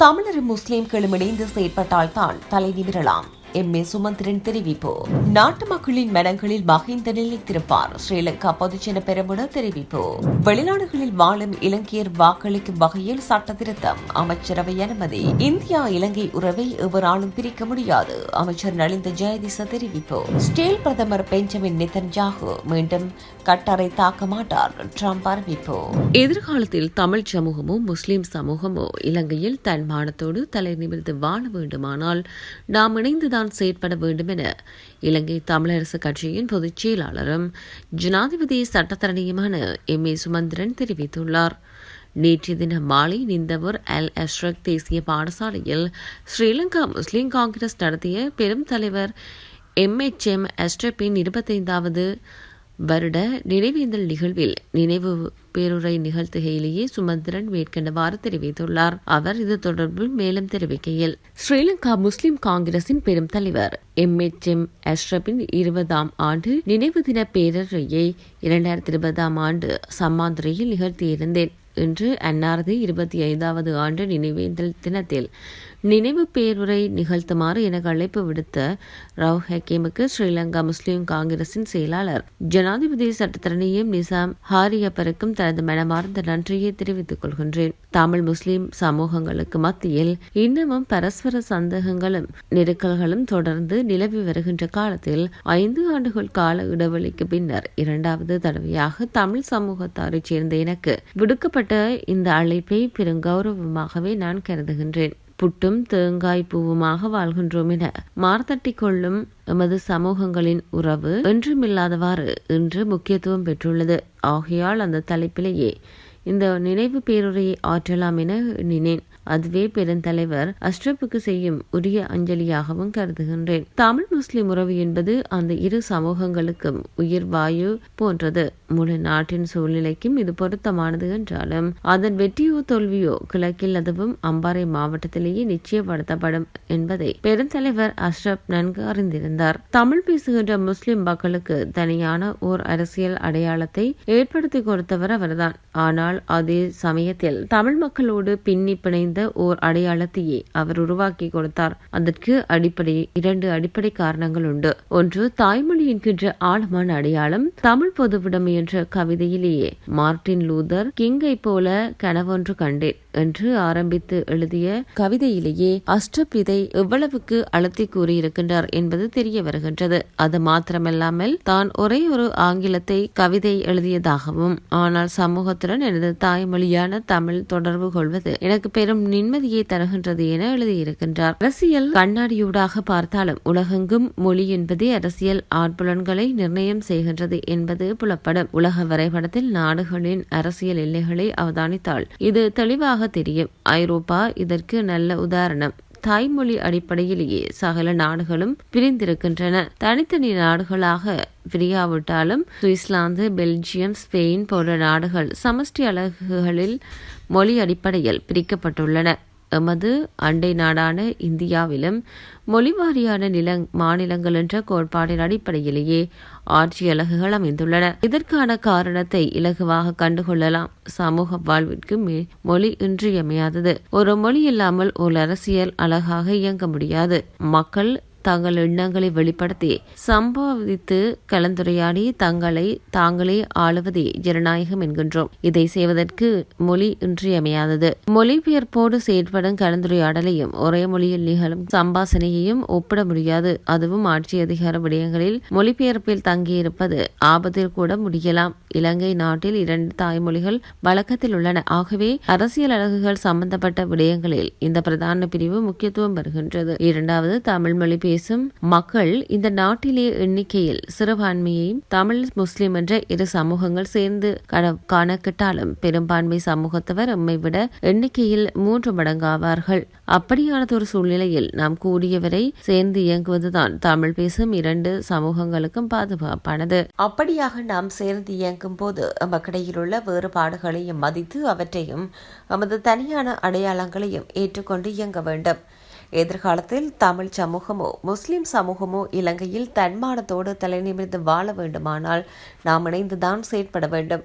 தமிழரும் முஸ்லிம்களும் இணைந்து செயற்பட்டால்தான் தலை நிமிரலாம் எம் ஏ சுமந்திரன் தெரிவிப்பு. நாட்டு மக்களின் மனங்களில் மகிந்த நிலைத்திருப்பார் ஸ்ரீலங்கா பொதுஜன பெரமுன தெரிவிப்பு. வெளிநாடுகளில் வாழும் இலங்கையர் வாக்களிக்கும் வகையில் சட்ட திருத்தம் அமைச்சரவை அனுமதி. இந்தியா இலங்கை உறவை எவராலும் பிரிக்க முடியாது. அமைச்சர் நலிந்த ஜெயதிச தெரிவிப்பு. ஸ்டேல் பிரதமர் பெஞ்சமின் நிதன்ஜாகு மீண்டும் கட்டரை தாக்க மாட்டார். ட்ரம்ப் அறிவிப்பு. எதிர்காலத்தில் தமிழ் சமூகமும் முஸ்லிம் சமூகமோ இலங்கையில் தன்மானத்தோடு தலை நிமிர்ந்து வாழ வேண்டுமானால் நாம் இணைந்துதான் செயற்பட வேண்டும் என இலங்கை தமிழரசு கட்சியின் பொதுச் செயலாளரும் ஜனாதிபதி சட்டத்தரணியுமான எம் ஏ சுமந்திரன் தெரிவித்துள்ளார். நேற்றைய தினம் மாலை நிந்தவூர் அல் அஷ்ரக் தேசிய பாடசாலையில் ஸ்ரீலங்கா முஸ்லிம் காங்கிரஸ் நடத்திய பெரும் தலைவர் எம் எச் எம் அஸ்ட்ரப்பின் இருபத்தைந்தாவது வருட நினைவேந்தல் நிகழ்வில் நினைவு பேருரை நிகழ்த்துகையிலேயே சுமந்திரன் மேற்கண்டவாறு தெரிவித்துள்ளார். அவர் இது தொடர்பில் மேலும் தெரிவிக்கையில் ஸ்ரீலங்கா முஸ்லிம் காங்கிரசின் பெரும் தலைவர் எம் எச் எம் அஷ்ரபின் இருபதாம் ஆண்டு நினைவு தின பேரறையை இரண்டாயிரத்தி இருபதாம் ஆண்டு சம்மாந்துறையில் நிகழ்த்தியிருந்தேன் இன்று அன்னாரது இருபத்தி ஐந்தாவது ஆண்டு நினைவேந்தல் தினத்தில் நினைவு பேருரை நிகழ்த்துமாறு எனக்கு அழைப்பு விடுத்த ராவ் ஹக்கீமுக்கு ஸ்ரீலங்கா முஸ்லிம் காங்கிரசின் செயலாளர். ஜனாதிபதி சட்டத்தரணியும் நிசாம் ஹாரியப்பருக்கும் தனது மனமார்ந்த நன்றியை தெரிவித்துக் கொள்கின்றேன். தமிழ் முஸ்லிம் சமூகங்களுக்கு மத்தியில் இன்னமும் பரஸ்பர சந்தேகங்களும் நெருக்கல்களும் தொடர்ந்து நிலவி வருகின்ற காலத்தில் ஐந்து ஆண்டுகள் கால இடைவெளிக்கு பின்னர் இரண்டாவது தடவையாக தமிழ் சமூகத்தாரைச் சேர்ந்த எனக்கு விடுக்கப்பட்ட இந்த அழைப்பை பெருங்கௌரவமாகவே நான் கருதுகின்றேன். புட்டும் தேங்காய் பூவுமாக வாழ்கின்றோம் என மார்த்தட்டி கொள்ளும் எமது சமூகங்களின் உறவு என்றுமில்லாதவாறு இன்று முக்கியத்துவம் பெற்றுள்ளது. ஆகையால் அந்த தலைப்பிலேயே இந்த நினைவு பேருரையை ஆற்றலாம் என எண்ணினேன். அதுவே பெருந்தலைவர் அஷ்ரப்புக்கு செய்யும் உரிய அஞ்சலியாகவும் கருதுகின்றேன். தமிழ் முஸ்லிம் உறவு என்பது அந்த இரு சமூகங்களுக்கும் உயிர் வாயு போன்றது. முழு நாட்டின் சூழ்நிலைக்கும் இது பொருத்தமானது என்றாலும் அதன் வெற்றியோ தோல்வியோ கிழக்கில் அதுவும் அம்பாறை மாவட்டத்திலேயே நிச்சயப்படுத்தப்படும் என்பதை பெருந்தலைவர் அஷ்ரப் நன்கு அறிந்திருந்தார். தமிழ் பேசுகின்ற முஸ்லிம் மக்களுக்கு தனியான ஓர் அரசியல் அடையாளத்தை ஏற்படுத்தி கொடுத்தவர் அவர்தான். ஆனால் அதே சமயத்தில் தமிழ் மக்களோடு பின்னி பிணைந்து ஓர் அடையாளத்தையே அவர் உருவாக்கி கொடுத்தார். அதற்கு அடிப்படை இரண்டு அடிப்படை காரணங்கள் உண்டு. ஒன்று தாய்மொழி என்கின்ற ஆழமான அடையாளம் தமிழ் பொதுவுடைமை என்ற கவிதையிலேயே மார்டின் லூதர் கிங்கை போல கனவொன்று கண்டேன் என்று ஆரம்பித்து எழுதிய கவிதையிலேயே அஷ்டப் இதை எவ்வளவுக்கு அழுத்தி கூறியிருக்கின்றார் என்பது தெரிய வருகின்றது. அது மாத்திரமல்லாமல் தான் ஒரே ஒரு ஆங்கிலத்தை கவிதை எழுதியதாகவும் ஆனால் சமூகத்துடன் எனது தாய்மொழியான தமிழ் தொடர்பு கொள்வது எனக்கு பெரும் நிம்மதியை தருகின்றது என எழுதியிருக்கின்றார். அரசியல் கண்ணாடியூடாக பார்த்தாலும் உலகெங்கும் மொழி என்பதே அரசியல் ஆட்புலன்களை நிர்ணயம் செய்கின்றது என்பது புலப்படும். உலக வரைபடத்தில் நாடுகளின் அரசியல் எல்லைகளை அவதானித்தால் இது தெளிவாக தெரியும். ஐரோப்பா இதற்கு நல்ல உதாரணம். தாய்மொழி அடிப்படையிலேயே சகல நாடுகளும் பிரிந்திருக்கின்றன. தனித்தனி நாடுகளாக பிரியாவிட்டாலும் சுவிஸ்லாந்து பெல்ஜியம் ஸ்பெயின் போன்ற நாடுகள் சமஷ்டி அலகுகளில் மொழி அடிப்படையில் பிரிக்கப்பட்டுள்ளன. எமது அண்டை நாடான இந்தியாவிலும் மொழிவாரியான நில மாநிலங்கள் என்ற கோட்பாட்டின் அடிப்படையிலேயே ஆட்சி அலகுகள் அமைந்துள்ளன. இதற்கான காரணத்தை இலகுவாக கண்டுகொள்ளலாம். சமூக வாழ்விற்கு மொழி இன்றியமையாதது. ஒரு மொழி இல்லாமல் ஒரு அரசியல் அழகாக இயங்க முடியாது. மக்கள் தங்கள் எண்ணங்களை வெளிப்படுத்தி சம்பாதித்து கலந்துரையாடி தங்களை தாங்களே ஆளுவதே ஜனநாயகம் என்கின்றோம். இதை செய்வதற்கு மொழி இன்றியமையாதது. மொழிபெயர்ப்போடு செயற்படும் கலந்துரையாடலையும் ஒரே மொழியில் நிகழும் சம்பாசனையையும் ஒப்பிட முடியாது. அதுவும் ஆட்சி அதிகார விடயங்களில் மொழிபெயர்ப்பில் தங்கியிருப்பது ஆபத்தில் கூட முடியலாம். இலங்கை நாட்டில் இரண்டு தாய்மொழிகள் வழக்கத்தில் உள்ளன. ஆகவே அரசியல் அழகுகள் சம்பந்தப்பட்ட விடயங்களில் இந்த பிரதான பிரிவு முக்கியத்துவம் பெறுகின்றது. இரண்டாவது தமிழ் மொழி பேசும் மக்கள் இந்த நாட்டிலே எண்ணிக்கையில் சிறுபான்மையையும் தமிழ் முஸ்லிம் என்ற இரு சமூகங்கள் சேர்ந்து காணக்கிட்டாலும் பெரும்பான்மை சமூகத்தவர் எம்மை விட எண்ணிக்கையில் மூன்று மடங்காவார்கள். அப்படியானதொரு சூழ்நிலையில் நாம் கூடியவரை சேர்ந்து இயங்குவதுதான் தமிழ் பேசும் இரண்டு சமூகங்களுக்கும் பாதுகாப்பானது. அப்படியாக நாம் சேர்ந்து இயங்கும் போது நமக்கிடையில் உள்ள வேறுபாடுகளையும் மதித்து அவற்றையும் நமது தனியான அடையாளங்களையும் ஏற்றுக்கொண்டு இயங்க வேண்டும். எதிர்காலத்தில் தமிழ் சமூகமோ முஸ்லிம் சமூகமோ இலங்கையில் தன்மானத்தோடு தலைநிமிர்ந்து வாழ வேண்டுமானால் நாம் இணைந்துதான் செயற்பட வேண்டும்.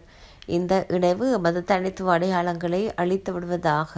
இந்த இணைவு எமது தனித்துவ அடையாளங்களை அழித்து விடுவதாக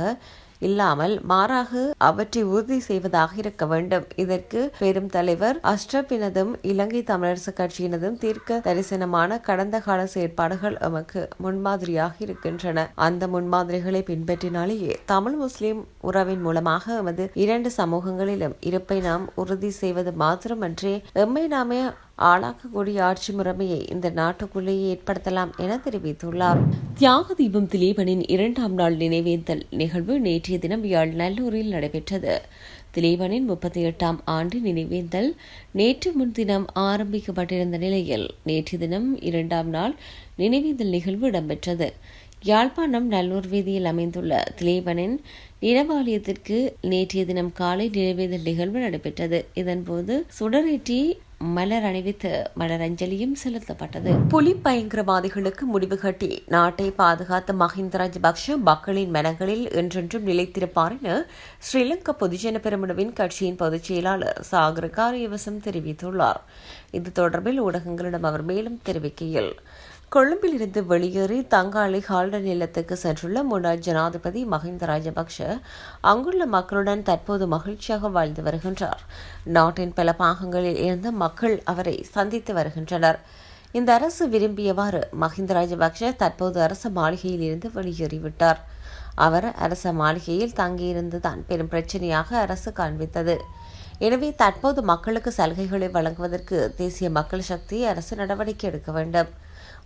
இல்லாமல் மாறாக அவற்றை உறுதி செய்வதாக இருக்க வேண்டும். இதற்கு பெரும் தலைவர் அஷ்டபினதும் இலங்கை தமிழரசு கட்சியினதும் தீர்க்க தரிசனமான கடந்த கால செயற்பாடுகள் எமக்கு முன்மாதிரியாக இருக்கின்றன. அந்த முன்மாதிரிகளை பின்பற்றினாலேயே தமிழ் முஸ்லிம் உறவின் மூலமாக எமது இரண்டு சமூகங்களிலும் இருப்பை நாம் உறுதி செய்வது மாத்திரமன்றி எம்மை நாமே ஆளாக்கக்கூடிய ஆட்சி முறைமையை இந்த நாட்டுக்குள்ளேயே ஏற்படுத்தலாம் என தெரிவித்துள்ளார். தியாக தீபம் திலீபனின் இரண்டாம் நாள் நினைவேந்தல் நிகழ்வு நேற்றைய தினம் யாழ் நல்லூரில் நடைபெற்றது. திலீபனின் முப்பத்தி எட்டாம் ஆண்டு நினைவேந்தல் நேற்று முன்தினம் ஆரம்பிக்கப்பட்டிருந்த நிலையில் நேற்று தினம் இரண்டாம் நாள் நினைவேந்தல் நிகழ்வு இடம்பெற்றது. யாழ்ப்பாணம் நல்லூர் வீதியில் அமைந்துள்ள திலீபனின் நினைவாலயத்திற்கு நேற்றைய தினம் காலை நிறைவேதல் நிகழ்வு நடைபெற்றது. இதன்போது சுடரேற்றி மலர் அணிவித்து மலரஞ்சலியும் செலுத்தப்பட்டது. புலி பயங்கரவாதிகளுக்கு முடிவு கட்டி நாட்டை பாதுகாத்த மஹிந்த ராஜபக்ஷ மக்களின் மனங்களில் என்றென்றும் நிலைத்திருப்பார் என ஸ்ரீலங்கா பொதுஜன பெருமனவின் கட்சியின் பொதுச் செயலாளர் சாகர காரியவசம் தெரிவித்துள்ளார். இது தொடர்பில் ஊடகங்களிடம் அவர் மேலும் தெரிவிக்கையில் கொழும்பிலிருந்து வெளியேறி தங்காளி ஹால்டன் இல்லத்துக்கு சென்றுள்ள முன்னாள் ஜனாதிபதி மஹிந்த ராஜபக்ஷ அங்குள்ள மக்களுடன் தற்போது மகிழ்ச்சியாக வாழ்ந்து வருகின்றார். நாட்டின் பல பாகங்களில் இருந்து மக்கள் அவரை சந்தித்து வருகின்றனர். இந்த அரசு விரும்பியவாறு மஹிந்த ராஜபக்ஷ தற்போது அரச மாளிகையில் இருந்து வெளியேறிவிட்டார். அவர் அரச மாளிகையில் தங்கியிருந்துதான் பெரும் பிரச்சனையாக அரசு காண்பித்தது. எனவே தற்போது மக்களுக்கு சலுகைகளை வழங்குவதற்கு தேசிய மக்கள் சக்தி அரசு நடவடிக்கை எடுக்க வேண்டும்.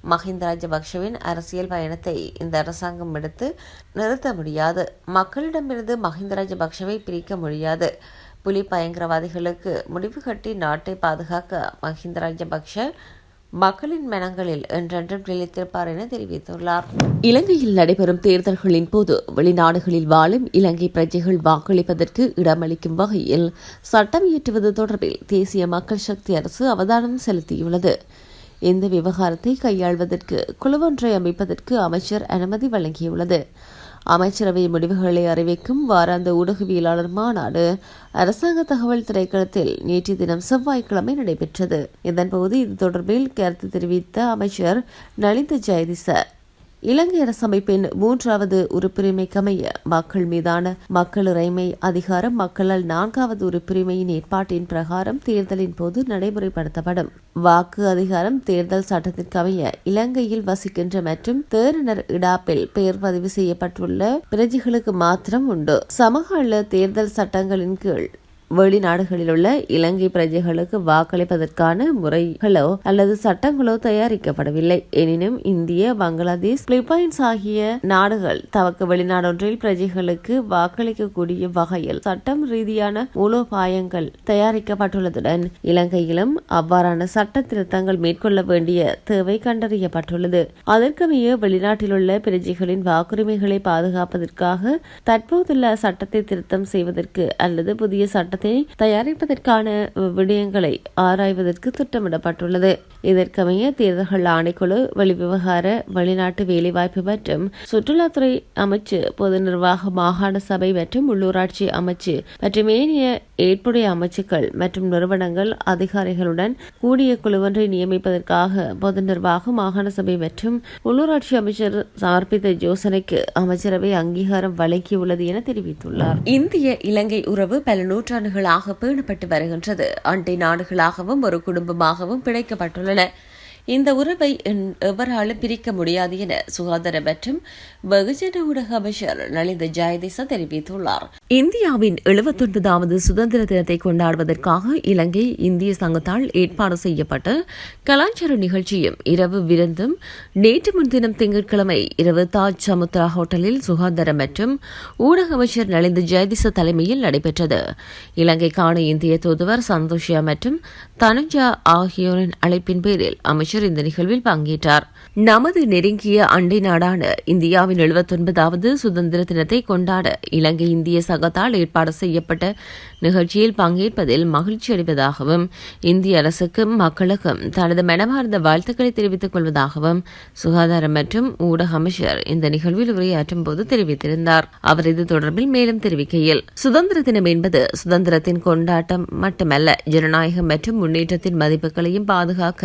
மஹிந்த ராஜபக்ஷவின் அரசியல் பயணத்தை இந்த அரசாங்கம் எடுத்து நிறுத்த முடியாது. மக்களிடமிருந்து மஹிந்த ராஜபக்ஷவை பிரிக்க முடியாது. புலி பயங்கரவாதிகளுக்கு முடிவு கட்டி நாட்டை பாதுகாக்க மஹிந்த ராஜபக்ஷ மக்களின் மனங்களில் என்றென்றும் நிலைத்திருப்பார் என தெரிவித்துள்ளார். இலங்கையில் நடைபெறும் தேர்தல்களின் போது வெளிநாடுகளில் வாழும் இலங்கை பிரஜைகள் வாக்களிப்பதற்கு இடமளிக்கும் வகையில் சட்டம் இயற்றுவது தொடர்பில் தேசிய மக்கள் சக்தி அரசு அவதானம் செலுத்தியுள்ளது. இந்த விவகாரத்தை கையாள்வதற்கு குழுவொன்றை அமைப்பதற்கு அமைச்சர் அனுமதி வழங்கியுள்ளது. அமைச்சரவை முடிவுகளை அறிவிக்கும் வாராந்த ஊடகவியலாளர் மாநாடு அரசாங்க தகவல் திரைக்களத்தில் நேற்று தினம் செவ்வாய்க்கிழமை நடைபெற்றது. இதன்போது இது தொடர்பில் கருத்து தெரிவித்த அமைச்சர் நலிந்த ஜெயதிச இலங்கை அரசமைப்பின் மூன்றாவது உறுப்புரிமைக்கமைய மக்கள் மீதான மக்கள் இறைமை அதிகாரம் மக்களால் நான்காவது உறுப்புரிமையின் ஏற்பாட்டின் பிரகாரம் தேர்தலின் போது நடைமுறைப்படுத்தப்படும். வாக்கு அதிகாரம் தேர்தல் சட்டத்திற்கமைய இலங்கையில் வசிக்கின்ற மற்றும் தேரினர் இடாப்பில் பெயர் பதிவு செய்யப்பட்டுள்ள பிரஜைகளுக்கு மாத்திரம் உண்டு. சமகால தேர்தல் சட்டங்களின் கீழ் வெளிநாடுகளில் உள்ள இலங்கை பிரஜைகளுக்கு வாக்களிப்பதற்கான முறைகளோ அல்லது சட்டங்களோ தயாரிக்கப்படவில்லை. எனினும் இந்திய பங்களாதேஷ் பிலிப்பைன்ஸ் ஆகிய நாடுகள் தவக்கு வெளிநாடொன்றில் பிரஜைகளுக்கு வாக்களிக்கக்கூடிய வகையில் சட்டம் ரீதியான மூலோபாயங்கள் தயாரிக்கப்பட்டுள்ளதுடன் இலங்கையிலும் அவ்வாறான சட்ட திருத்தங்கள் மேற்கொள்ள வேண்டிய தேவை கண்டறியப்பட்டுள்ளது. அதற்கமைய வெளிநாட்டில் உள்ள பிரஜைகளின் வாக்குரிமைகளை பாதுகாப்பதற்காக தற்போதுள்ள சட்டத்தை திருத்தம் செய்வதற்கு அல்லது புதிய சட்ட திட்டத்தை தயாரிப்பதற்கான விடயங்களை ஆராய்வதற்கு திட்டமிடப்பட்டுள்ளது. இதற்கமைய தேர்தல்கள் ஆணைக்குழு வெளிவிவகார வெளிநாட்டு வேலைவாய்ப்பு மற்றும் சுற்றுலாத்துறை அமைச்சு பொது நிர்வாக மாகாண சபை மற்றும் உள்ளூராட்சி அமைச்சு மற்றும் ஏனைய ஏற்புடைய அமைச்சுக்கள் மற்றும் நிறுவனங்கள் அதிகாரிகளுடன் கூடிய குழுவொன்றை நியமிப்பதற்காக பொது நிர்வாக மாகாண சபை மற்றும் உள்ளூராட்சி அமைச்சர் சமர்ப்பித்த யோசனைக்கு அமைச்சரவை அங்கீகாரம் வழங்கியுள்ளது என தெரிவித்துள்ளார். இந்திய இலங்கை உறவு பல நூற்றாண்டுகளாக பேணப்பட்டு வருகின்றது. அண்டை நாடுகளாகவும் ஒரு குடும்பமாகவும் பிணைக்கப்பட்டுள்ளன. இந்த உறவை எவராலும் பிரிக்க முடியாது என சுகாதார மற்றும் வெகுஜன ஊடக அமைச்சர் நலிந்த ஜெயதேச தெரிவித்துள்ளார். இந்தியாவின் எழுபத்தொன்பதாவது சுதந்திர தினத்தை கொண்டாடுவதற்காக இலங்கை இந்திய சங்கத்தால் ஏற்பாடு செய்யப்பட்ட கலாச்சார நிகழ்ச்சியும் இரவு விருந்தும் நேற்று முன்தினம் திங்கட்கிழமை இரவு தாஜ் சமுத்ரா ஹோட்டலில் சுகாதார மற்றும் ஊடக அமைச்சர் நலிந்த ஜெயதிச தலைமையில் நடைபெற்றது. இலங்கைக்கான இந்திய தூதுவர் சந்தோஷியா மற்றும் தனுஜா ஆகியோரின் அழைப்பின் பேரில் அமைச்சர் அமைச்சர் இந்த நிகழ்வில் பங்கேற்றார். நமது நெருங்கிய அண்டை நாடான இந்தியாவின் எழுபத்தொன்பதாவது சுதந்திர தினத்தை கொண்டாட இலங்கை இந்திய சங்கத்தால் ஏற்பாடு செய்யப்பட்ட நிகழ்ச்சியில் பங்கேற்பதில் மகிழ்ச்சி அடைவதாகவும் இந்திய அரசுக்கும் மக்களுக்கும் தனது மனமார்ந்த வாழ்த்துக்களை தெரிவித்துக் கொள்வதாகவும் சுகாதாரம் மற்றும் ஊடக அமைச்சர் இந்த நிகழ்வில் உரையாற்றும் போது தெரிவித்திருந்தார். அவர் இது தொடர்பில் மேலும் தெரிவிக்கையில் சுதந்திர தினம் என்பது சுதந்திரத்தின் கொண்டாட்டம் மட்டுமல்ல ஜனநாயகம் மற்றும் முன்னேற்றத்தின் மதிப்புகளையும் பாதுகாக்க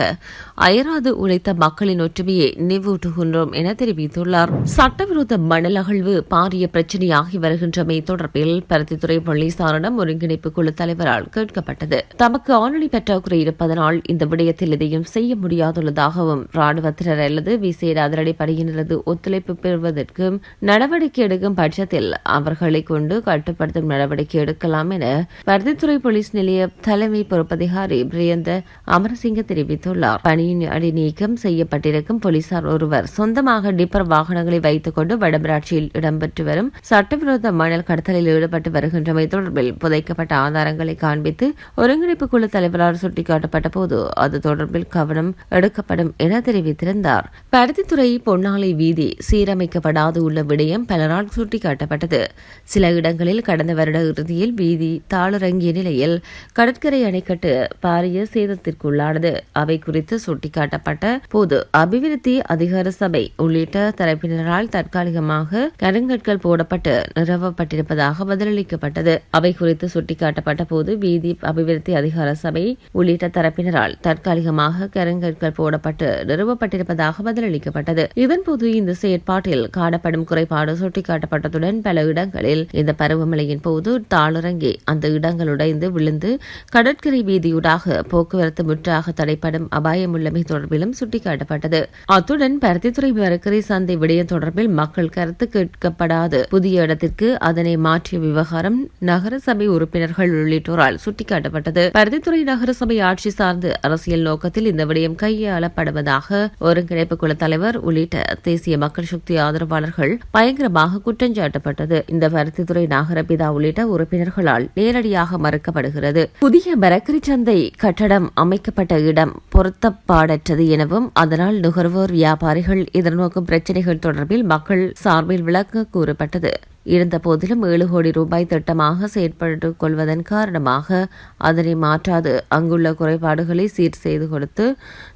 அயர் அயராது உழைத்த மக்களின் ஒற்றுமையை நினைவூட்டுகின்றோம் என தெரிவித்துள்ளார். சட்டவிரோத மணல் அகழ்வு பாரிய பிரச்சினையாகி வருகின்றமை தொடர்பில் பருத்தித்துறை போலீசாரிடம் ஒருங்கிணைப்பு குழு தலைவரால் கேட்கப்பட்டது. தமக்கு ஆணி பற்றாக்குறை இருப்பதனால் இந்த விடயத்தில் எதையும் செய்ய முடியாதுள்ளதாகவும் ராணுவத்தினர் அல்லது விசேட அதிரடிப்படையினரது ஒத்துழைப்பு பெறுவதற்கு நடவடிக்கை எடுக்கும் பட்சத்தில் அவர்களை கொண்டு கட்டுப்படுத்தும் நடவடிக்கை எடுக்கலாம் என பருத்தித்துறை போலீஸ் நிலைய தலைமை பொறுப்பதிகாரி பிரியந்த அமரசிங்க தெரிவித்துள்ளார். பணியின் அடி நீக்கம் செய்யப்பட்டிருக்கும் போலீசார் ஒருவர் சொந்தமாக டிப்பர் வாகனங்களை வைத்துக் கொண்டு வடமராட்சியில் இடம்பெற்று வரும் சட்டவிரோத மணல் கடத்தலில் ஈடுபட்டு வருகின்றமை தொடர்பில் புதைக்கப்பட்ட ஆதாரங்களை காண்பித்து ஒருங்கிணைப்பு குழு தலைவரால் சுட்டிக்காட்டப்பட்ட போது அது தொடர்பில் கவனம் எடுக்கப்படும் என தெரிவித்திருந்தார். பருத்தித்துறை பொன்னாலை வீதி சீரமைக்கப்படாது உள்ள விடயம் பலரால் சுட்டிக்காட்டப்பட்டது. சில இடங்களில் கடந்த வருட இறுதியில் வீதி தாளிறங்கிய நிலையில் கடற்கரை அணைக்கட்டு பாரிய சேதத்திற்குள்ளானது. அவை குறித்து சுட்டிக்காட்டப்பட்ட போது அபிவிருத்தி அதிகார சபை உள்ளிட்ட தரப்பினரால் தற்காலிகமாக கருங்கற்கள் போடப்பட்டு நிறுவப்பட்டிருப்பதாக பதிலளிக்கப்பட்டது. அவை குறித்து சுட்டிக்காட்டப்பட்ட போது வீதி அபிவிருத்தி அதிகார சபை உள்ளிட்ட தரப்பினரால் தற்காலிகமாக கருங்கற்கள் போடப்பட்டு நிறுவப்பட்டிருப்பதாக பதிலளிக்கப்பட்டது. இதன்போது இந்த செயற்பாட்டில் காணப்படும் குறைபாடு சுட்டிக்காட்டப்பட்டதுடன் பல இடங்களில் இந்த பருவமழையின் போது தாளிறங்கி அந்த இடங்கள் உடைந்து விழுந்து கடற்கரை வீதியூடாக போக்குவரத்து முற்றாக தடைப்படும் அபாயம் உள்ளமை தொடர்பிலும் சுட்டிக்காட்டப்பட்டது. அத்துடன் பருத்தித்துறை மரக்கரை சந்தை விடயம் தொடர்பில் மக்கள் கருத்து கேட்கப்படாது. புதிய இடத்திற்கு அதனை மாற்றிய விவகாரம் நகரசபை உறுப்பினர்கள் உள்ளிட்டோரால் சுட்டிக்காட்டப்பட்டது. பருத்தித்துறை நகரசபை ஆட்சி சார்ந்து அரசியல் நோக்கத்தில் இந்த விடயம் கையாளப்படுவதாக ஒருங்கிணைப்பு குழு தலைவர் உள்ளிட்ட தேசிய மக்கள் சக்தி ஆதரவாளர்கள் பயங்கரமாக குற்றஞ்சாட்டப்பட்டது இந்த பருத்தித்துறை நகரபிதா உள்ளிட்ட உறுப்பினர்களால் நேரடியாக மறுக்கப்படுகிறது. புதிய மரக்கறி சந்தை கட்டடம் அமைக்கப்பட்ட இடம் பொருத்தப்பாட பொருத்தப்பாடற்றது எனவும் அதனால் நுகர்வோர் வியாபாரிகள் எதிர்நோக்கும் பிரச்சினைகள் தொடர்பில் மக்கள் சார்பில் விளக்க கூறப்பட்டது. இருந்த போதிலும் ஏழு கோடி ரூபாய் திட்டமாக செயற்பட்டுக் கொள்வதன் காரணமாக அதனை மாற்றாது. அங்குள்ள குறைபாடுகளை சீர் செய்து கொடுத்து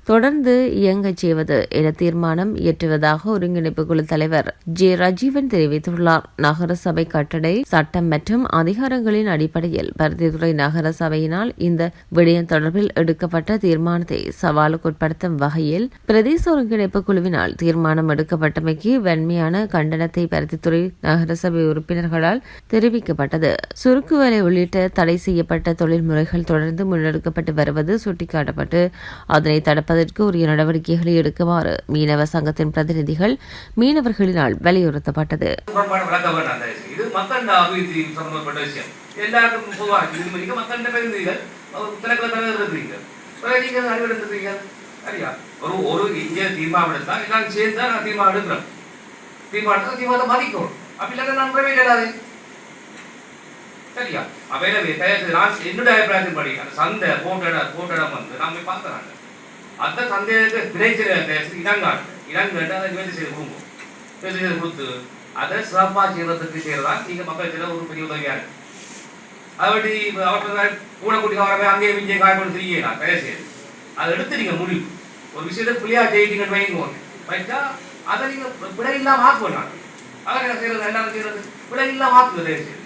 தொடர்ந்து இயங்கச் செய்வது என தீர்மானம் இயற்றுவதாக ஒருங்கிணைப்பு குழு தலைவர் ஜே ராஜீவன் தெரிவித்துள்ளார். நகரசபை கட்டடை சட்டம் மற்றும் அதிகாரங்களின் அடிப்படையில் பருத்தித்துறை நகர சபையினால் இந்த விடயம் தொடர்பில் எடுக்கப்பட்ட தீர்மானத்தை சவாலுக்குட்படுத்தும் வகையில் பிரதேச ஒருங்கிணைப்பு குழுவினால் தீர்மானம் எடுக்கப்பட்டமைக்கு வன்மையான கண்டனத்தை பருத்தித்துறை நகரசபை உறுப்பினர்களால் தெரிவிக்கப்பட்டது. சுருக்கு வேலை உள்ளிட்ட தடை செய்யப்பட்ட தொழில் முறைகள் தொடர்ந்து முன்னெடுக்கப்பட்டு வருவது சுட்டிக்காட்டப்பட்டு அதனை தடுப்ப தடுப்பதற்கு உரிய நடவடிக்கைகளை எடுக்குமாறு மீனவ சங்கத்தின் பிரதிநிதிகள் மீனவர்களினால் வலியுறுத்தப்பட்டது. எல்லாருக்கும் பொதுவாக இது பிரதிநிதிகள் தலைவர் இருக்கிறீங்க சரியா ஒரு ஒரு தீர்மானம் எடுத்தா எல்லாரும் சேர்ந்து தான் நான் தீர்மானம் தீர்மானத்தை அப்படி இல்லைன்னா நான் சரியா? அப்ப என்னுடைய அபிப்பிராயத்தின் படி அந்த சந்தை போட்ட போட்ட வந்து நான் போய் பார்க்கறாங்க அந்த சந்தைக்கு விளைச்சல் இனங்காட்டு. இனங்காட்டு அதை நிவர்த்தி செய்து கொடுங்க. நிவர்த்தி செய்து கொடுத்து அதை சிறப்பாக செய்யறதுக்கு செய்யறதா நீங்க மக்கள் செய்யற ஒரு பெரிய உதவியாக இருக்கு. அதாவது அவர்கள் கூட கூட்டி வரவே அங்கேயே இங்கே காய்கறி செய்யலாம் தயவு செய்து அதை எடுத்து நீங்கள் முடிவு. ஒரு விஷயத்தை புள்ளியா ஜெயிட்டீங்கன்னு வைங்க வைச்சா அதை நீங்க பிழை இல்லாம ஆக்குவோம் நான். அதை என்ன செய்யறது? என்ன செய்யறது? விலை இல்லாம ஆக்குது தயவு அது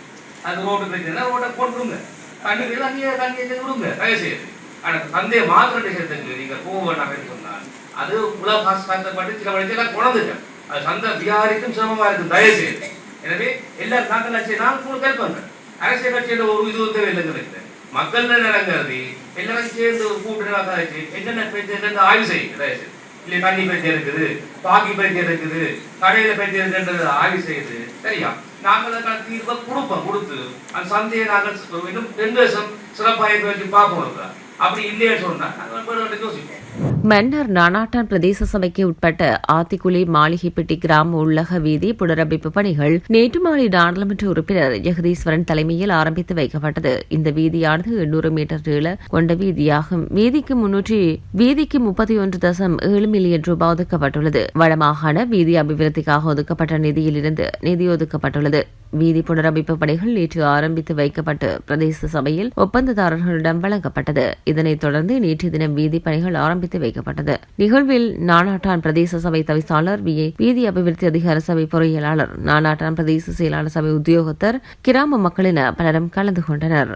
அந்த ரோட்டு பிரச்சனை ரோட்டை போட்டுருங்க தண்ணி தண்ணியை அங்கேயே விடுங்க தயவு செய்யுது ஆனால் சந்தையை மாத்திரம் செய்யறதுக்கு நீங்க போக வேண்டாம் சொன்னால் அது உலக பட்டு சில வழிச்செல்லாம் குழந்துட்டேன் அது சந்தை விகாரிக்கும் சிரமமா இருக்கு தயவு செய்து எனவே எல்லாரும் தாக்கல் லட்சியம் நான் உங்களுக்கு கேட்பாங்க அரசியல் கட்சியில் ஒரு இது தேவையில்லைங்கிறது மக்கள் நடங்கிறது எல்லாரும் சேர்ந்து கூட்டணி வச்சு என்னென்ன பேச்சு என்னென்ன ஆய்வு செய்யுங்க தயவு செய்து இல்லை தண்ணி பேச்சு இருக்குது பாக்கி பேச்சு இருக்குது கடையில பேச்சு இருக்குன்றது ஆய்வு செய்யுது. சரியா? நாங்கள் அதுக்கான தீர்வை கொடுப்போம் கொடுத்து அந்த சந்தையை நாங்கள் இன்னும் ரெண்டு வருஷம் சிறப்பாக வச்சு பார்ப்போம். இருக்கிறார் அப்படி இல்லையே சொன்னா நாங்கள் வேறு யோசிப்போம் மன்னர் நானாட்டான் பிரதேச சபைக்கு உட்பட்ட ஆத்திக்குளி மாளிகைப்பட்டி கிராம உள்ளக வீதி புனரமைப்பு பணிகள் நேற்று மாலை நாடாளுமன்ற உறுப்பினர் ஜெகதீஸ்வரன் தலைமையில் ஆரம்பித்து வைக்கப்பட்டது. இந்த வீதியானது எண்ணூறு மீட்டர் நீள கொண்ட வீதியாகும். வீதிக்கு முன்னூற்றி வீதிக்கு முப்பத்தி ஒன்று தசம் ஏழு மில்லியன் ரூபாய் ஒதுக்கப்பட்டுள்ளது. வடமாகாண வீதி அபிவிருத்திக்காக ஒதுக்கப்பட்ட நிதியிலிருந்து நிதி ஒதுக்கப்பட்டுள்ளது. வீதி புனரமைப்பு பணிகள் நேற்று ஆரம்பித்து வைக்கப்பட்டு பிரதேச சபையில் ஒப்பந்ததாரர்களிடம் வழங்கப்பட்டது. இதனைத் தொடர்ந்து நேற்று தினம் வீதி பணிகள் ஆரம்பித்து வைக்கப்பட்டது. நிகழ்வில் நானாட்டான் பிரதேச சபை தவிசாளர் வி. வீதி அபிவிருத்தி அதிகார சபை பொறியியலாளர் நானாட்டான் பிரதேச செயலாளர் சபை உத்தியோகத்தர் கிராம மக்களின பலரும் கலந்து கொண்டனர்.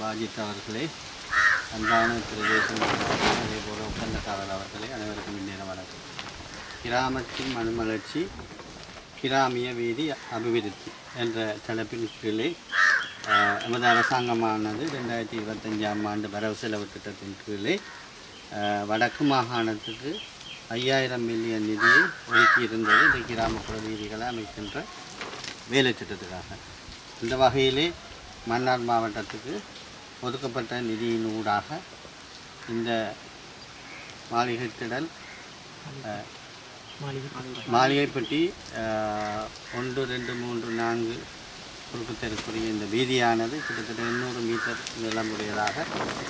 வாஜித் அவர்களே அன்பான பிரதேசம் அவர்களே, அதே போல் ஒப்பந்தக்காரர் அவர்களே அனைவருக்கும் இந்நேர வணக்கம். கிராமத்தின் மறுமலர்ச்சி கிராமிய வீதி அபிவிருத்தி என்ற தலைப்பின் கீழே எமது அரசாங்கமானது ரெண்டாயிரத்தி இருபத்தஞ்சாம் ஆண்டு வரவு செலவு திட்டத்தின் கீழே வடக்கு மாகாணத்துக்கு ஐயாயிரம் மில்லியன் நிதியை ஒதுக்கி இருந்தது இந்த கிராமப்புற வீதிகளை அமைக்கின்ற வேலை திட்டத்துக்காக இந்த வகையிலே மன்னார் மாவட்டத்துக்கு ஒதுக்கப்பட்ட நிதியின் ஊடாக இந்த மாளிகை திடல் மாளிகைப்பட்டி ஒன்று ரெண்டு மூன்று நான்கு குறுக்கு இந்த வீதியானது கிட்டத்தட்ட எண்ணூறு மீட்டர் நிலமுடையதாக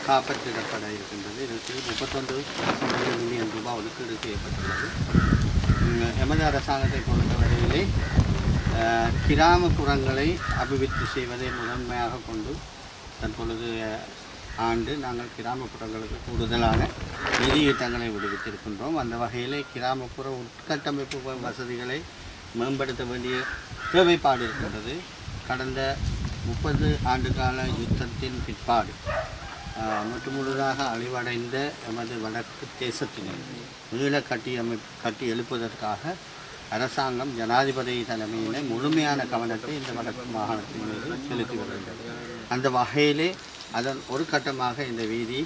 காப்பற்றிடப்பட இருக்கின்றது. இதற்கு முப்பத்தொன்று மில்லியன் ரூபாய் ஒதுக்கீடு செய்யப்பட்டுள்ளது. எமது அரசாங்கத்தை பொறுத்தவரையிலே கிராமப்புறங்களை அபிவிருத்தி செய்வதை முதன்மையாக கொண்டு தற்பொழுது ஆண்டு நாங்கள் கிராமப்புறங்களுக்கு கூடுதலான நிதியீட்டங்களை விடுவித்திருக்கின்றோம். அந்த வகையில் கிராமப்புற உட்கட்டமைப்பு வசதிகளை மேம்படுத்த வேண்டிய தேவைப்பாடு இருக்கின்றது. கடந்த முப்பது ஆண்டுகால யுத்தத்தின் பிற்பாடு முற்று முழுதாக அழிவடைந்த எமது வடக்கு தேசத்தினை மீள கட்டியமை கட்டி எழுப்பதற்காக அரசாங்கம் ஜனாதிபதி தலைமையிலே முழுமையான கவனத்தை இந்த வடக்கு மாகாணத்தின் மீது செலுத்தி வருகின்றது. அந்த வகையிலே அதன் ஒரு கட்டமாக இந்த வீதி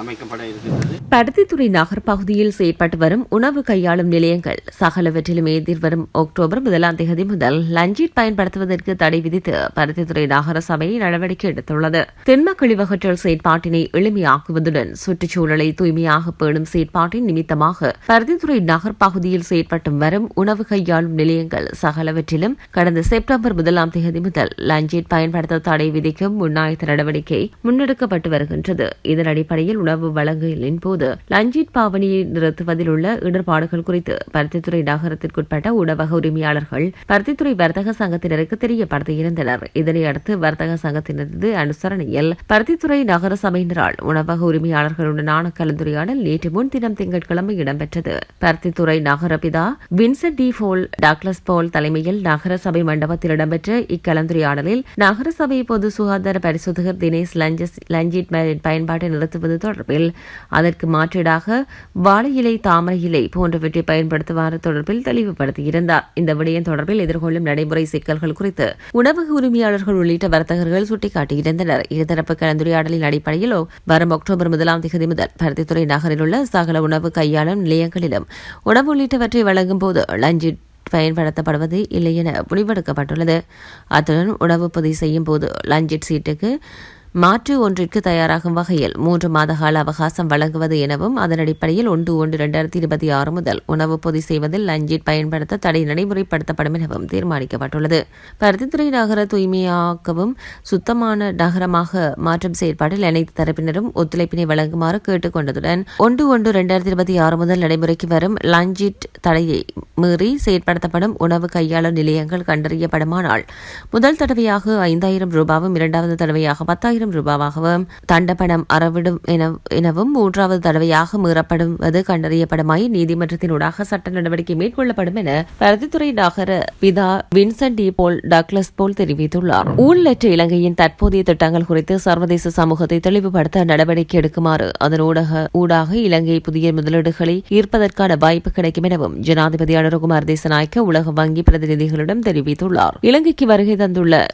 அமைக்கப்பட இருக்கின்றது. பருத்தித்துறை நகர் பகுதியில் செயற்பட்டு வரும் உணவு கையாளும் நிலையங்கள் சகலவற்றிலும் எதிர்வரும் அக்டோபர் முதலாம் தேதி முதல் லஞ்சீட் பயன்படுத்துவதற்கு தடை விதித்து பருத்தித்துறை நகர சபை நடவடிக்கை எடுத்துள்ளது. திண்ம கழிவகற்றல் செயற்பாட்டினை எளிமையாக்குவதுடன் சுற்றுச்சூழலை தூய்மையாக பேணும் செயற்பாட்டின் நிமித்தமாக பருத்தித்துறை நகர் பகுதியில் செயற்பட்டு வரும் உணவு கையாளும் நிலையங்கள் சகலவற்றிலும் கடந்த செப்டம்பர் முதலாம் தேதி முதல் லஞ்சீட் பயன்படுத்த தடை விதிக்கும் முன்னாயத்த நடவடிக்கை முன்னெடுக்கப்பட்டு வருகின்றது. இதன் அடிப்படையில் உணவு வழங்கலின் போது போது லஞ்சித் பாவனியை நிறுத்துவதில் உள்ள இடர்பாடுகள் குறித்து பருத்தித்துறை நகரத்திற்குட்பட்ட உணவக உரிமையாளர்கள் பருத்தித்துறை வர்த்தக சங்கத்தினருக்கு தெரியப்படுத்தியிருந்தனர். இதனையடுத்து வர்த்தக சங்கத்தினரது அனுசரணையில் பருத்தித்துறை நகர சபையினரால் உணவக உரிமையாளர்களுடனான கலந்துரையாடல் நேற்று முன்தினம் திங்கட்கிழமை இடம்பெற்றது. பருத்தித்துறை நகரபிதா வின்சென்ட் டி போல் டாக்லஸ் போல் தலைமையில் நகர சபை மண்டபத்தில் இடம்பெற்ற இக்கலந்துரையாடலில் நகர சபை பொது சுகாதார பரிசோதகர் தினேஷ் லஞ்சித் லஞ்சிட் பயன்பாட்டை நிறுத்துவது தொடர்பில் அதற்கு மாற்றீடாக வாழை இலை தாமரை இலை போன்றவற்றை பயன்படுத்துவாறு தொடர்பில் தெளிவுபடுத்தியிருந்தார். இந்த விடயம் தொடர்பில் எதிர்கொள்ளும் நடைமுறை சிக்கல்கள் குறித்து உணவக உரிமையாளர்கள் உள்ளிட்ட வர்த்தகர்கள் சுட்டிக்காட்டியிருந்தனர். இருதரப்பு கலந்துரையாடலின் அடிப்படையில் வரும் அக்டோபர் முதலாம் தேதி முதல் பருத்தித்துறை நகரில் உள்ள சகல உணவு கையாளும் நிலையங்களிலும் உணவு உள்ளிட்டவற்றை வழங்கும் போது லஞ்சி பயன்படுத்தப்படுவது இல்லை என முடிவெடுக்கப்பட்டுள்ளது. அத்துடன் உணவு பதிவு செய்யும் போது லஞ்சிட் சீட்டுக்கு மாற்று ஒன்றிற்கு தயாராகும் வகையில் மூன்று மாத கால அவகாசம் வழங்குவது எனவும் அதன் அடிப்படையில் ஒன்று ஒன்று இரண்டாயிரத்தி இருபத்தி ஆறு முதல் உணவு பொதி செய்வதில் லஞ்சிட் பயன்படுத்த தடை நடைமுறைப்படுத்தப்படும் எனவும் தீர்மானிக்கப்பட்டுள்ளது. பருத்தித்துறை நகர தூய்மையாக்கவும் சுத்தமான நகரமாக மாற்றும் செயற்பாட்டில் அனைத்து தரப்பினரும் ஒத்துழைப்பினை வழங்குமாறு கேட்டுக்கொண்டதுடன் ஒன்று ஒன்று இரண்டாயிரத்தி இருபத்தி ஆறு முதல் நடைமுறைக்கு வரும் லஞ்சிட் தடையை மீறி செயற்படுத்தப்படும் உணவு கையாளர் நிலையங்கள் கண்டறியப்படுமானால் முதல் தடவையாக ஐந்தாயிரம் ரூபாவும் இரண்டாவது தடவையாக பத்தாயிரம் ஆயிரம் ரூபாவாகவும் தண்டப்பணம் அறவிடும் என- எனவும் மூன்றாவது தடவையாக மீறப்படுவது கண்டறியப்படுமாய் நீதிமன்றத்தினூடாக சட்ட நடவடிக்கை மேற்கொள்ளப்படும் என பருத்தித்துறை நகர பிதா வின்சென்ட் டி போல் டக்லஸ் போல் தெரிவித்துள்ளார். ஊழலற்ற இலங்கையின் தற்போதைய திட்டங்கள் குறித்து சர்வதேச சமூகத்தை தெளிவுபடுத்த நடவடிக்கை எடுக்குமாறு அதன் ஊடக ஊடாக இலங்கை புதிய முதலீடுகளை ஈர்ப்பதற்கான வாய்ப்பு கிடைக்கும் எனவும் ஜனாதிபதி அனுரகுமார் தேசநாயக்க உலக வங்கி பிரதிநிதிகளிடம் தெரிவித்துள்ளார். இலங்கைக்கு வருகை தந்துள்ள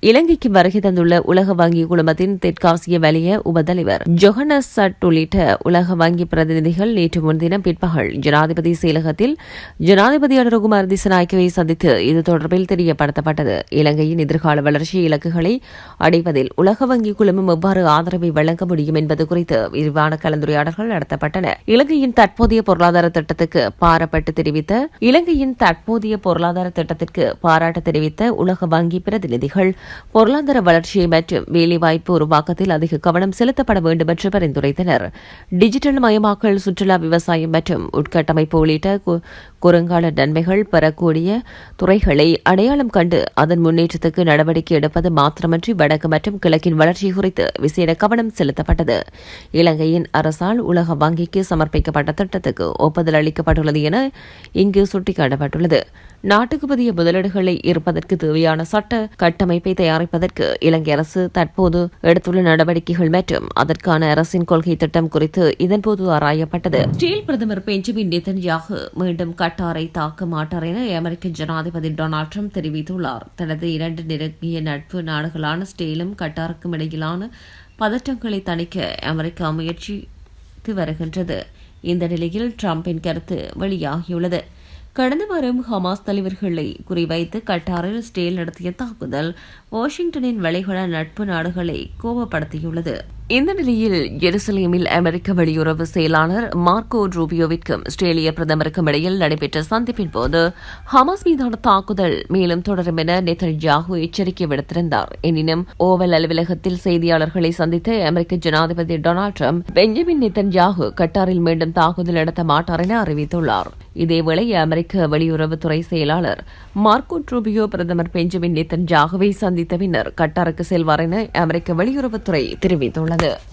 இலங்கைக்கு வருகை தந்துள்ள உலக வங்கி குழுமத்தின் தெற்காசிய வலய உபதலைவர் ஜொஹனஸ் சட் உள்ளிட்ட உலக வங்கி பிரதிநிதிகள் நேற்று முன்தினம் பிற்பகல் ஜனாதிபதி செயலகத்தில் ஜனாதிபதி அனுரகுமார் திசநாயக்கவை சந்தித்து இது தொடர்பில் தெரியப்படுத்தப்பட்டது. இலங்கையின் எதிர்கால வளர்ச்சி இலக்குகளை அடைவதில் உலக வங்கி குழுமம் எவ்வாறு ஆதரவை வழங்க முடியும் என்பது குறித்து விரிவான கலந்துரையாடல்கள் நடத்தப்பட்டன. இலங்கையின் தற்போதைய பொருளாதார திட்டத்துக்கு பாரப்பட்டு தெரிவித்த இலங்கையின் தற்போதைய பொருளாதார திட்டத்திற்கு பாராட்டு தெரிவித்த உலக வங்கி பிரதிநிதிகள் பொருளாதார வளர்ச்சியை மற்றும் வேலைவாய்ப்பு உருவாக்கத்தில் அதிக கவனம் செலுத்தப்பட வேண்டும் என்று பரிந்துரைத்தனர். டிஜிட்டல் மயமாக்கல் சுற்றுலா விவசாயம் மற்றும் உட்கட்டமைப்பு உள்ளிட்ட குறுங்கால நன்மைகள் பெறக்கூடிய துறைகளை அடையாளம் கண்டு அதன் முன்னேற்றத்துக்கு நடவடிக்கை எடுப்பது மாத்திரமன்றி வடக்கு மற்றும் கிழக்கின் வளர்ச்சி குறித்து விசேட கவனம் செலுத்தப்பட்டது. இலங்கையின் அரசால் உலக வங்கிக்கு சமர்ப்பிக்கப்பட்ட திட்டத்துக்கு ஒப்புதல் அளிக்கப்பட்டுள்ளது என இங்கு சுட்டிக்காட்டப்பட்டுள்ளது. நாட்டுக்கு புதிய முதலீடுகளை ஈர்ப்பதற்கு தேவையான சட்ட கட்டமைப்பை தயாரிப்பதற்கு இலங்கை அரசு தற்போது எடுத்துள்ள நடவடிக்கைகள் மற்றும் அதற்கான அரசின் கொள்கை திட்டம் குறித்து இதன்போது ஆராயப்பட்டது. ஸ்டீல் பிரதமர் பெஞ்சமின் நெத்தன்யாகு மீண்டும் கட்டாரை தாக்க மாட்டார் என அமெரிக்க ஜனாதிபதி டொனால்ட் ட்ரம்ப் தெரிவித்துள்ளார். தனது இரண்டு நெருங்கிய நட்பு நாடுகளான ஸ்டேலும் கட்டாருக்கும் இடையிலான பதற்றங்களை தணிக்க அமெரிக்கா முயற்சித்து வருகின்றது. இந்த நிலையில் ட்ரம்பின் கருத்து வெளியாகியுள்ளது. கடந்த வாரம் ஹமாஸ் தலைவர்களை குறிவைத்து கட்டாரில் ஸ்டேல் நடத்திய தாக்குதல் வாஷிங்டனின் வளைகுட நட்பு நாடுகளை கோபப்படுத்தியுள்ளது. இந்த நிலையில் எருசலேமில் அமெரிக்க வெளியுறவு செயலாளர் மார்க்கோ ரூபியோவிற்கும் ஆஸ்திரேலிய பிரதமருக்கும் இடையில் நடைபெற்ற சந்திப்பின் போது ஹமாஸ் மீதான தாக்குதல் மேலும் தொடரும் என நெத்தன்யாகு எச்சரிக்கை விடுத்திருந்தார். எனினும் ஓவல் அலுவலகத்தில் செய்தியாளர்களை சந்தித்த அமெரிக்க ஜனாதிபதி டொனால்டு ட்ரம்ப் பெஞ்சமின் நெத்தன்யாகு கட்டாரில் மீண்டும் தாக்குதல் நடத்த மாட்டார் என அறிவித்துள்ளார். இதேவேளை அமெரிக்க வெளியுறவுத்துறை செயலாளர் மார்க்கோ ட்ரூபியோ பிரதமர் பெஞ்சமின் நெத்தன்யாகுவை சந்தித்த பின்னர் கட்டாருக்கு செல்வார் என அமெரிக்க வெளியுறவுத்துறை தெரிவித்துள்ளது. അത്